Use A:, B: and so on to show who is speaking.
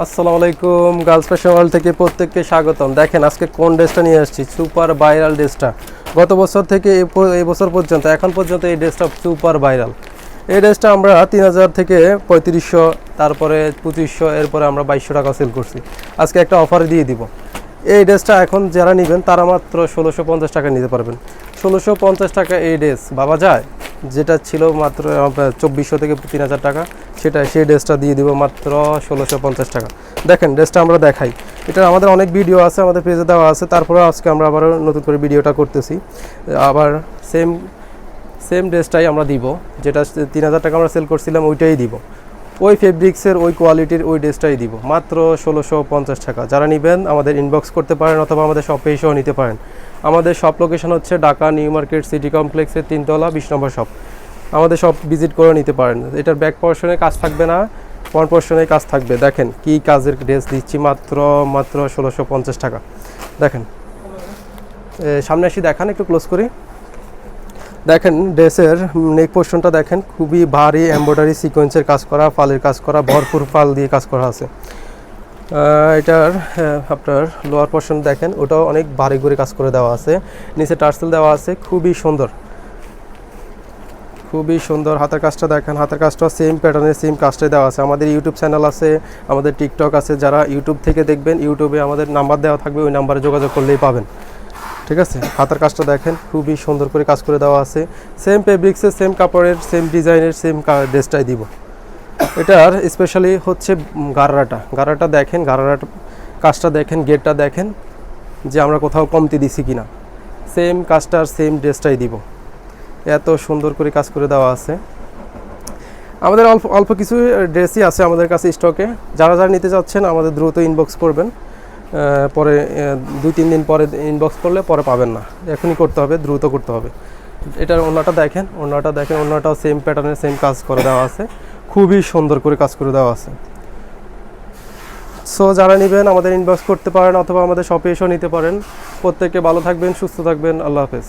A: আসসালামু আলাইকুম, girls fashion world থেকে প্রত্যেককে স্বাগতম। দেখেন আজকে কোন ড্রেসটা নিয়ে আসছি? সুপার ভাইরাল ড্রেসটা। গত বছর থেকে এই বছর পর্যন্ত, এখন পর্যন্ত এই ড্রেসটা সুপার ভাইরাল। এই ড্রেসটা আমরা তিন হাজার থেকে পঁয়ত্রিশশো, তারপরে পঁচিশশো, এরপরে আমরা বাইশশো টাকা সেল করছি। আজকে একটা অফার দিয়ে দিব। এই ড্রেসটা এখন যারা নেবেন, তারা মাত্র ষোলোশো পঞ্চাশ টাকা নিতে পারবেন। ষোলোশো পঞ্চাশ টাকা এই ড্রেস বাবা যায়? যেটা ছিল মাত্র চব্বিশশো থেকে তিন হাজার টাকা, সেটা, সেই ড্রেসটা দিয়ে দিব মাত্র ষোলোশো পঞ্চাশ টাকা। দেখেন, ড্রেসটা আমরা দেখাই। এটা আমাদের অনেক ভিডিও আছে, আমাদের পেজে দেওয়া আছে, তারপরে আজকে আমরা আবার নতুন করে ভিডিওটা করতেছি। আবার সেম সেম ড্রেসটাই আমরা দিব, যেটা তিন হাজার টাকা আমরা সেল করছিলাম, ওইটাই দিব। ওই ফেব্রিক্সের ওই কোয়ালিটির ওই ড্রেসটাই দিব, মাত্র ষোলোশো পঞ্চাশ টাকা। যারা নেবেন, আমাদের ইনবক্স করতে পারেন, অথবা আমাদের শপে এসেও নিতে পারেন। আমাদের শপ লোকেশন হচ্ছে ঢাকা নিউ মার্কেট সিটি কমপ্লেক্সের তিনতলা, বিশ নম্বর শপ আমাদের সব ভিজিট করে নিতে পারেন। এটার ব্যাক পোর্শনে কাজ থাকবে না ফ্রন্ট পোর্শনে কাজ থাকবে। দেখেন কি কাজের ড্রেস দিচ্ছি, মাত্র মাত্র ষোলোশো পঞ্চাশ টাকা। দেখেন। সামনে আসি দেখান, একটু ক্লোজ করি। দেখেন ড্রেসের নেক পোর্শনটা দেখেন, খুবই ভারী এমব্রয়ডারি সিকোয়েন্সের কাজ করা, ফালের কাজ করা, ভরপুর ফাল দিয়ে কাজ করা আছে। এটার হ্যাঁ, আপনার লোয়ার পোর্শন দেখেন ওটাও অনেক ভারী করে কাজ করে দেওয়া আছে। নিচে টার্সেল দেওয়া আছে খুবই সুন্দর। খুবই সুন্দর হাতের কাজটা দেখেন হাতের কাজটা সেম প্যাটার্নের সেম কাজটাই দেওয়া আছে। আমাদের ইউটিউব চ্যানেল আছে আমাদের টিকটক আছে যারা ইউটিউব থেকে দেখবেন ইউটিউবে আমাদের নাম্বার দেওয়া থাকবে ওই নাম্বারে যোগাযোগ করলেই পাবেন। ঠিক আছে? হাতের কাজটা দেখেন খুবই সুন্দর করে কাজ করে দেওয়া আছে। সেম ফেব্রিক্সের সেম কাপড়ের সেম ডিজাইনের সেম ড্রেসটাই দিব। এটার স্পেশালি হচ্ছে গারারাটা। গারারাটা দেখেন গারারাটা কাজটা দেখেন গেটটা দেখেন, যে আমরা কোথাও কমতি দিছি কিনা। সেম কাজটার সেম ড্রেসটাই দিব। এত সুন্দর করে কাজ করে দেওয়া আছে। আমাদের অল্প অল্প কিছু ড্রেসই আছে আমাদের কাছে স্টকে যারা যারা নিতে চাচ্ছেন, আমাদের দ্রুত ইনবক্স করবেন। পরে দুই, তিন দিন পরে ইনবক্স করলে পরে পাবেন না। এখনই করতে হবে, দ্রুত করতে হবে। এটার অন্যটা দেখেন অন্যটা দেখেন অন্যটাও সেম প্যাটার্নের সেম কাজ করে দেওয়া আছে। খুবই সুন্দর করে কাজ করে দেওয়া আছে। সো যারা নেবেন, আমাদের ইনবক্স করতে পারেন অথবা আমাদের শপে এসেও নিতে পারেন। প্রত্যেকে ভালো থাকবেন, সুস্থ থাকবেন। আল্লাহ হাফেজ।